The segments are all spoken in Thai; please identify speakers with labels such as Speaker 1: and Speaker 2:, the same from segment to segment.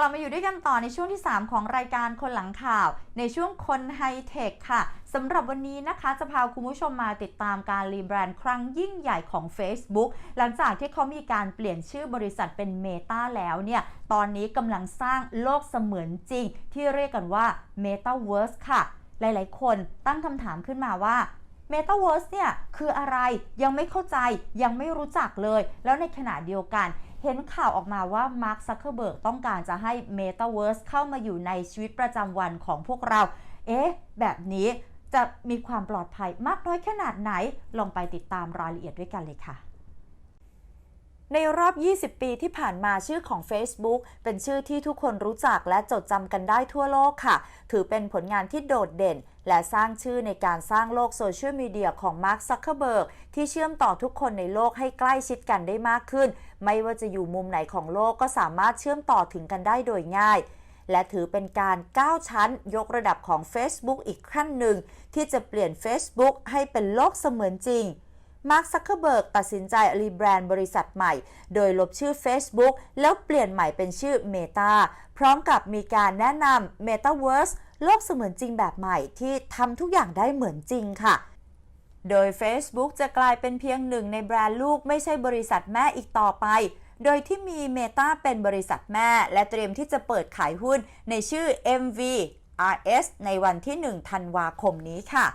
Speaker 1: กลับมาอยู่ด้วยกันต่อในช่วงที่ 3 ของรายการคนหลังข่าว ในช่วงคนไฮเทคค่ะสำหรับวันนี้นะคะ จะพาคุณผู้ชมมาติดตามการรีแบรนด์ครั้งยิ่งใหญ่ของ Facebook หลังจากที่เขามีการเปลี่ยนชื่อบริษัทเป็น Meta แล้วเนี่ย ตอนนี้กำลังสร้างโลกเสมือนจริง ที่เรียกกันว่า Metaverse ค่ะ หลาย ๆ คนตั้งคำถามขึ้นมาว่า Metaverse เนี่ยคืออะไรยังไม่เข้าใจยังไม่รู้จักเลย แล้วในขณะเดียวกัน เห็นข่าวออกมาว่ามาร์คซักเคอร์เบิร์กต้องการจะให้ Metaverse เข้ามาอยู่ในชีวิตประจำวันของพวกเรา เอ๊ะ แบบนี้จะมีความปลอดภัยมากน้อยขนาดไหน ลองไปติดตามรายละเอียดด้วยกันเลยค่ะ ในรอบ 20 ปีที่ผ่านมาชื่อของ Facebook เป็นชื่อที่ทุกคนรู้จักและจดจำกันได้ทั่วโลกค่ะ ถือเป็นผลงานที่โดดเด่น และสร้างชื่อในการสร้างโลกโซเชียลมีเดียของมาร์คซักเคอร์เบิร์กที่เชื่อมต่อทุกคนในโลกให้ใกล้ชิดกันได้มากขึ้น ไม่ว่าจะอยู่มุมไหนของโลกก็สามารถเชื่อมต่อถึงกันได้โดยง่ายและถือเป็นการก้าวชั้นยกระดับของ Facebook อีกขั้นหนึ่ง ที่จะเปลี่ยน Facebook ให้เป็นโลกเสมือนจริง มาร์คซักเคอร์เบิร์กตัดสินใจรีแบรนด์บริษัทใหม่ โดยลบชื่อ Facebook แล้วเปลี่ยนใหม่เป็นชื่อ Meta พร้อมกับมีการแนะนำ Metaverse โลกเสมือนจริงแบบใหม่ที่ทำทุกอย่างได้เหมือนจริงค่ะโดย Facebook จะกลายเป็นเพียงหนึ่งในแบรนด์ลูกไม่ใช่บริษัทแม่อีกต่อไป โดยที่มี Meta เป็นบริษัทแม่ และเตรียมที่จะเปิดขายหุ้นในชื่อ MVRS ในวันที่ 1 ธันวาคมนี้ค่ะ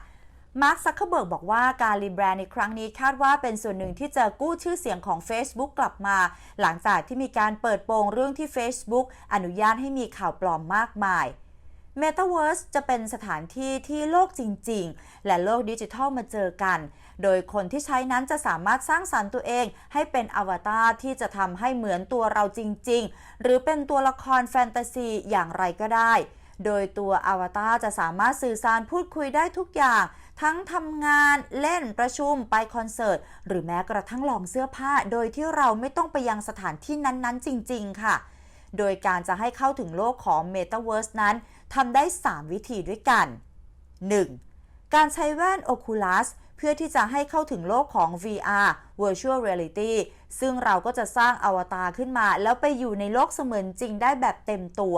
Speaker 1: มาร์คซักเคเบิร์กบอกว่าการรีแบรนด์ในครั้งนี้คาดว่าเป็นส่วนหนึ่งที่จะกู้ชื่อเสียงของ Facebook กลับมา หลังจากที่มีการเปิดโปงเรื่องที่ Facebook อนุญาตให้มีข่าวปลอมมากมาย Metaverse จะเป็นสถานที่ที่โลกจริง ๆ และโลกดิจิทัลมาเจอกัน โดยคนที่ใช้นั้นจะสามารถสร้างสรรค์ตัวเอง ให้เป็นอวตารที่จะทำให้เหมือนตัวเราจริง ๆ หรือเป็นตัวละครแฟนตาซีอย่างไรก็ได้ โดยตัวอวตารจะสามารถสื่อสารพูดคุยได้ทุกอย่าง ทั้งทำงานเล่นประชุมไปคอนเสิร์ต หรือแม้กระทั่งลองเสื้อผ้า โดยที่เราไม่ต้องไปยังสถานที่นั้นๆ จริง ๆ ค่ะ โดยการจะให้เข้าถึงโลกของ Metaverse นั้นทำได้ 3 วิธีด้วยกัน 1. การใช้แว่น Oculus เพื่อที่จะให้เข้าถึงโลกของ VR Virtual Reality ซึ่งเราก็จะสร้างอวตารขึ้นมา แล้วไปอยู่ในโลกเสมือนจริงได้แบบเต็มตัว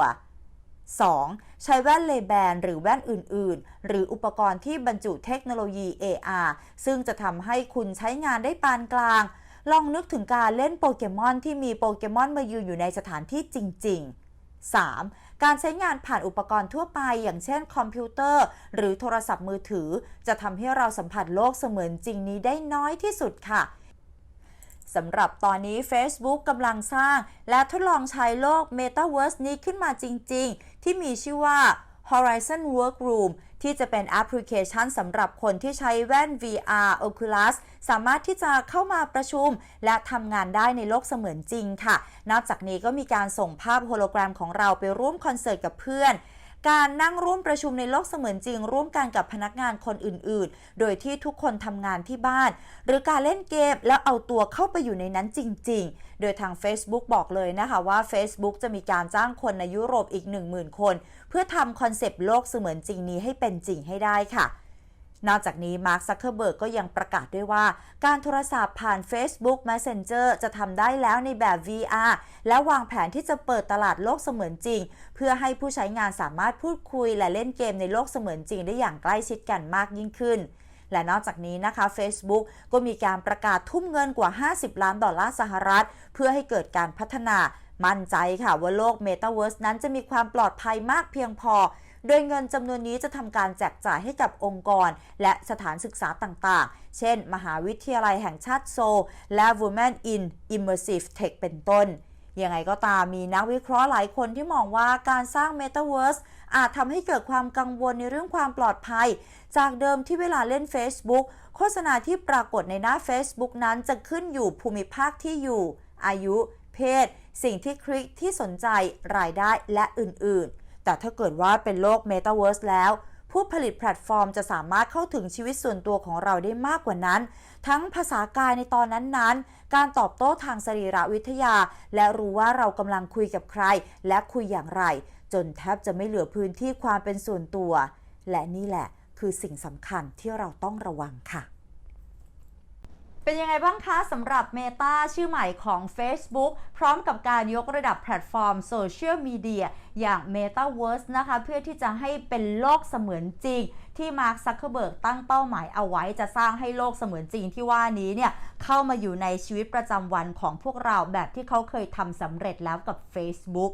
Speaker 1: 2. ใช้แว่นเลแบนหรือแว่นอื่น ๆ หรืออุปกรณ์ที่บรรจุเทคโนโลยี AR ซึ่งจะทำให้คุณใช้งานได้ปานกลาง ลองนึกถึงการเล่นโปเกมอนที่มีโปเกมอนมายืนอยู่ในสถานที่จริง ๆ 3. การใช้งานผ่านอุปกรณ์ทั่วไป อย่างเช่นคอมพิวเตอร์ หรือโทรศัพท์มือถือ จะทำให้เราสัมผัสโลกเสมือนจริงนี้ได้น้อยที่สุดค่ะสำหรับตอนนี้ Facebook กำลังสร้าง และทดลองใช้โลก Metaverse นี้ขึ้นมาจริง ๆ ที่มีชื่อว่า Horizon Workroom ที่จะเป็นแอปพลิเคชันสำหรับคนที่ใช้แว่น VR Oculus สามารถที่จะเข้ามาประชุม และทำงานได้ในโลกเสมือนจริงค่ะ นอกจากนี้ก็มีการส่งภาพโฮโลแกรมของเราไปร่วมคอนเสิร์ตกับเพื่อน การนั่งร่วมประชุมในโลกเสมือนจริง ร่วมกันกับพนักงานคนอื่น ๆ โดยที่ทุกคนทำงานที่บ้าน หรือการเล่นเกมแล้วเอาตัวเข้าไปอยู่ในนั้นจริง ๆ โดยทาง Facebook บอกเลยนะคะว่า Facebook จะมีการจ้างคนในยุโรปอีก 10,000 คน เพื่อทำคอนเซปต์โลกเสมือนจริงนี้ให้เป็นจริงให้ได้ค่ะ นอกจากนี้มาร์คซักเคอร์เบิร์กก็ยังประกาศด้วยว่า การโทรศัพท์ผ่าน Facebook Messenger จะทำได้แล้วในแบบ VR และวางแผนที่จะเปิดตลาดโลกเสมือนจริง เพื่อให้ผู้ใช้งานสามารถพูดคุยและเล่นเกมในโลกเสมือนจริงได้อย่างใกล้ชิดกันมากยิ่งขึ้นและนอกจากนี้นะคะ Facebook ก็มีการประกาศทุ่มเงินกว่า 50 ล้านดอลลาร์สหรัฐ เพื่อให้เกิดการพัฒนา มั่นใจค่ะว่าโลก Metaverse นั้นจะมีความปลอดภัยมากเพียงพอ โดยเงินจำนวนนี้จะทำการแจกจ่ายให้กับองค์กร และสถานศึกษาต่างๆ เช่น มหาวิทยาลัยแห่งชาติโซลและ Women in Immersive Tech เป็นต้นยังไงก็ตามมีนักวิเคราะห์หลายคนที่มองว่าการสร้าง Metaverse อาจทำให้เกิดความกังวลในเรื่องความปลอดภัย จากเดิมที่เวลาเล่น Facebook โฆษณาที่ปรากฏในหน้า Facebook นั้นจะขึ้นอยู่ภูมิภาคที่อยู่ อายุ เพศ สิ่งที่คลิกที่สนใจรายได้และอื่นๆ แต่ถ้าเกิดว่าเป็นโลก Metaverse แล้ว ผู้ผลิตแพลตฟอร์มจะสามารถเข้าถึงชีวิตส่วนตัวของเราได้มากกว่านั้น ทั้งภาษากายในตอนนั้นๆ การตอบโต้ทางสรีรวิทยา และรู้ว่าเรากำลังคุยกับใคร และคุยอย่างไร จนแทบจะไม่เหลือพื้นที่ความเป็นส่วนตัว และนี่แหละคือสิ่งสำคัญที่เราต้องระวังค่ะ เป็นยังไงบ้างคะสำหรับ Meta ชื่อใหม่ของ Facebook พร้อมกับการยกระดับแพลตฟอร์มโซเชียลมีเดียอย่าง Metaverse นะคะ เพื่อที่จะให้เป็นโลกเสมือนจริง ที่มาร์คซักเคอร์เบิร์กตั้งเป้าหมายเอาไว้จะสร้างให้โลกเสมือนจริงที่ว่านี้เนี่ย เข้ามาอยู่ในชีวิตประจำวันของพวกเราแบบที่เขาเคยทำสำเร็จแล้วกับ Facebook